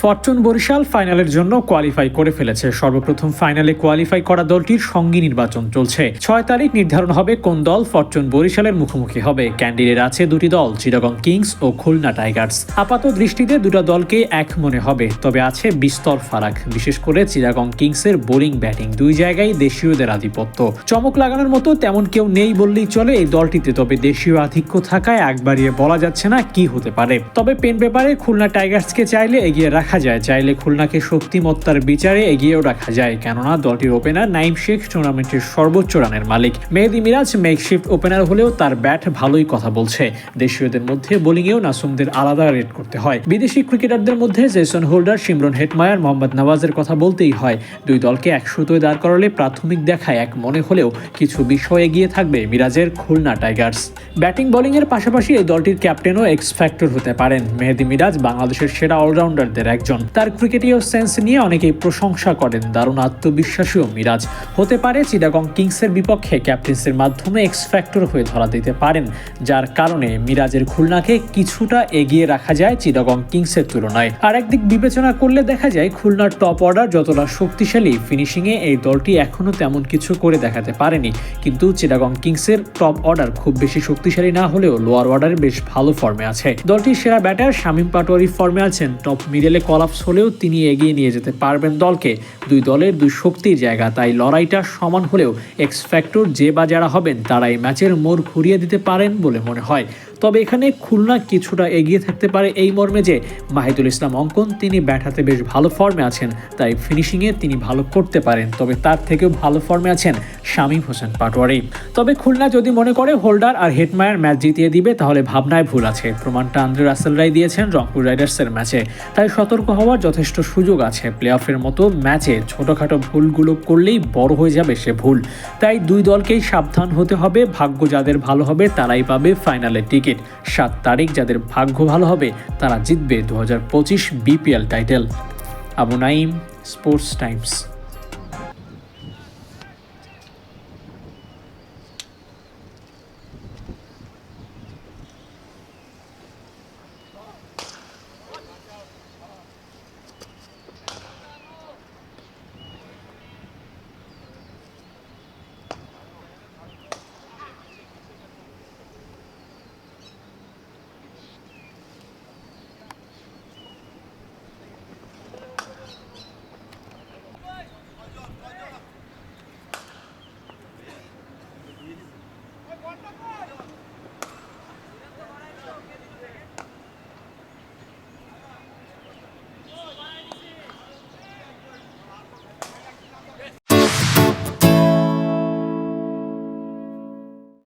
Fortune Barishal ফাইনালের জন্য qualify করে ফেলেছে। সর্বপ্রথম ফাইনালে কোয়ালিফাই করা দলটির সঙ্গী নির্বাচন চলছে। ছয় তারিখ নির্ধারণ হবে কোন দল ফরচুন বরিশালের মুখোমুখি হবে। ক্যান্ডিডেট আছে দুটি দল, চিটাগং কিংস ও খুলনা টাইগার্স। আপাত দৃষ্টিতে দুটো দলকে এক মনে হবে, তবে আছে বিস্তর ফারাক। বিশেষ করে চিটাগং কিংসের বোলিং ব্যাটিং দুই জায়গায় দেশীয়দের আধিপত্য। চমক লাগানোর মতো তেমন কেউ নেই বললেই চলে এই দলটিতে, তবে দেশীয় আধিক্য থাকায় এক বাড়িয়ে বলা যাচ্ছে না কি হতে পারে। তবে পেন পেপারে খুলনা টাইগার্সকে চাইলে এগিয়ে রাখা যায়। চাইলে খুলনাকে শক্তিমত্তার বিচারে এগিয়েও রাখা যায়। কেননা, দলটির ওপেনার নাইম শেখ টুর্নামেন্টের সর্বোচ্চ রানের মালিক। মেহেদি মিরাজ মেকশিফট ওপেনার হলেও তার ব্যাট ভালোই কথা বলছে। দেশীয়দের মধ্যে বোলিংয়েও নাসুমদের আলাদা রেট করতে হয়। বিদেশি ক্রিকেটারদের মধ্যে Jason Holder Shimron Hetmyer, Mohammad নওয়াজের কথা বলতেই হয়। দুই দলকে এক সুতোয় দাঁড় করালে প্রাথমিক দেখায় এক মনে হলেও কিছু বিষয় এগিয়ে থাকবে মিরাজের খুলনা টাইগার্স। ব্যাটিং বোলিংয়ের পাশাপাশি এই দলটির ক্যাপ্টেনও এক্স ফ্যাক্টর হতে পারেন। মেহেদি মিরাজ বাংলাদেশের সেরা অলরাউন্ডারদের একজন তার ক্রিকেটীয় সেন্স নিয়ে অনেকেই প্রশংসা করেন দারুণ আত্মবিশ্বাসীও মিরাজ। হতে পারে চিটাগং কিংসের বিপক্ষে ক্যাপ্টেন্সির মাধ্যমে এক্স ফ্যাক্টর হয়ে ধরা দিতে পারেন, যার কারণে মিরাজের খুলনাকে কিছুটা এগিয়ে রাখা যায় চিটাগং কিংসের তুলনায়। আর একদিক বিবেচনা করলে দেখা যায় খুলনার টপ অর্ডার যতটা শক্তিশালী ফিনিশিংয়ে এই দলটি এখনও তেমন কিছু করে দেখাতে পারেনি। কিন্তু চিটাগং কিংসের টপ অর্ডার খুব বেশি শক্তিশালী না হলেও লোয়ার অর্ডারে বেশ ভালো ফর্মে আছে। দলটির সেরা ব্যাটার শামীম পাটোয়ারি ফর্মে আছেন টপ মিডলে কলাপস হলেও তিনি এগিয়ে নিয়ে যেতে পারবেন দলকে। দুই দলের দুই শক্তির জায়গা, তাই লড়াইটা সমান হলেও এক্স ফ্যাক্টর যে বা যারা হবেন, তারা এই ম্যাচের মোড় ঘুরিয়ে দিতে পারেন বলে মনে হয়। তবে এখানে খুলনা কিছুটা এগিয়ে থাকতে পারে এই মর্মে যে মাহিদুল ইসলাম অঙ্কন তিনি ব্যাট হাতে বেশ ভালো ফর্মে আছেন, তাই ফিনিশিংয়ে তিনি ভালো করতে পারেন। তবে তার থেকেও ভালো ফর্মে আছেন শামীম হোসেন পাটোয়ারি। তবে খুলনা যদি মনে করে হোল্ডার আর হেডমায়ার ম্যাচ জিতিয়ে দিবে, তাহলে ভাবনায় ভুল আছে। প্রমাণটা আন্দ্রে রাসেল রায় দিয়েছেন রংপুর রাইডার্সের ম্যাচে। তাই সতর্ক হওয়ার যথেষ্ট সুযোগ আছে। প্লে অফের মতো ম্যাচে ছোটোখাটো ভুলগুলো করলেই বড় হয়ে যাবে সে ভুল। তাই দুই দলকেই সাবধান হতে হবে। ভাগ্য যাদের ভালো হবে, তারাই পাবে ফাইনালের টিকিট। সাত তারিখ যাদের ভাগ্য ভালো হবে, তারা জিতবে দু BPL title. Abu Naim Sports Times.